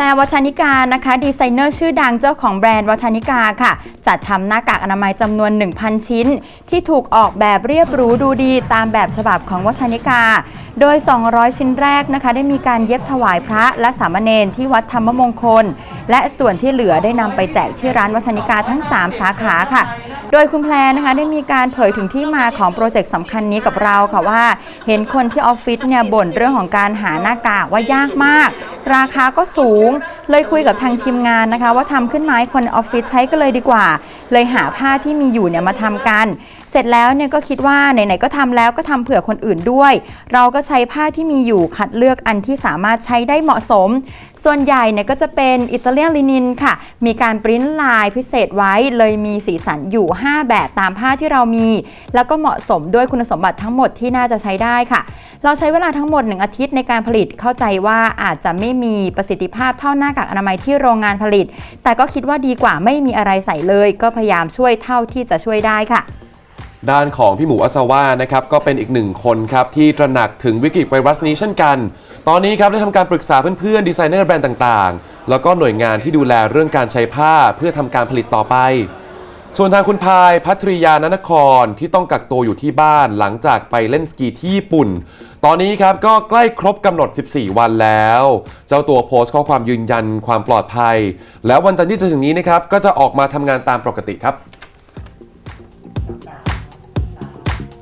แพรวัฒนิกานะคะดีไซเนอร์ชื่อดังเจ้าของแบรนด์วัฒนิกาค่ะ จัดทำหน้ากากอนามัยจำนวน 1,000 ชิ้น ที่ถูกออกแบบเรียบรู้ดูดีตามแบบฉบับของวัฒนิกา โดย 200 ชิ้นแรกนะคะ ได้มีการเย็บถวายพระและสามเณรที่วัดธรรมมงคล และส่วนที่เหลือได้นำไปแจกที่ร้านวัฒนิกาทั้ง 3 สาขาค่ะโดยคุณแพรนะคะได้มีการเผยถึงที่มาของโปรเจกต์สำคัญนี้กับเราค่ะว่า เห็นคนที่ออฟฟิศเนี่ยบ่นเรื่องของการหาหน้ากากว่ายากมาก ราคาก็สูง เลยคุยกับทางทีมงานนะคะ ว่าทำขึ้นไม้คนออฟฟิศใช้ก็เลยดีกว่า เลยหาผ้าที่มีอยู่เนี่ยมาทำกัน เสร็จแล้วเนี่ยก็คิดว่าไหนๆก็ทำแล้วก็ทำเผื่อคนอื่นด้วย เราก็ใช้ผ้าที่มีอยู่คัดเลือกอันที่สามารถใช้ได้เหมาะสม ส่วนใหญ่เนี่ยก็จะเป็นอิตาเลียนลินินค่ะ มีการปริ้นลายพิเศษไว้เลยมีสีสันอยู่ 5 แบบตามผ้าที่เรามี แล้วก็เหมาะสมด้วยคุณสมบัติทั้งหมดที่น่าจะใช้ได้ค่ะ เราใช้เวลาทั้งหมด 1 อาทิตย์ในการผลิตเข้าใจว่าอาจจะไม่มีประสิทธิภาพเท่าหน้ากากอนามัยที่โรงงานผลิต แต่ก็คิดว่าดีกว่าไม่มีอะไรใส่เลย ก็พยายามช่วยเท่าที่จะช่วยได้ค่ะด้านของพี่หมูอัศวานะครับก็เป็นอีกหนึ่งคนครับที่ตระหนักถึงวิกฤตไวรัสนี้เช่นกัน ตอนนี้ครับได้ทำการปรึกษาเพื่อนๆดีไซเนอร์แบรนด์ต่างๆ แล้วก็หน่วยงานที่ดูแลเรื่องการใช้ผ้าเพื่อทำการผลิตต่อไป ส่วนทางคุณพายพัทริยานนครที่ต้องกักตัวอยู่ที่บ้านหลังจากไปเล่นสกีที่ญี่ปุ่น ตอนนี้ครับก็ใกล้ครบกำหนด 14 วันแล้ว เจ้าตัวโพสต์ข้อความยืนยันความปลอดภัย แล้ววันจันทร์ที่จะถึงนี้นะครับก็จะออกมาทำงานตามปกติครับ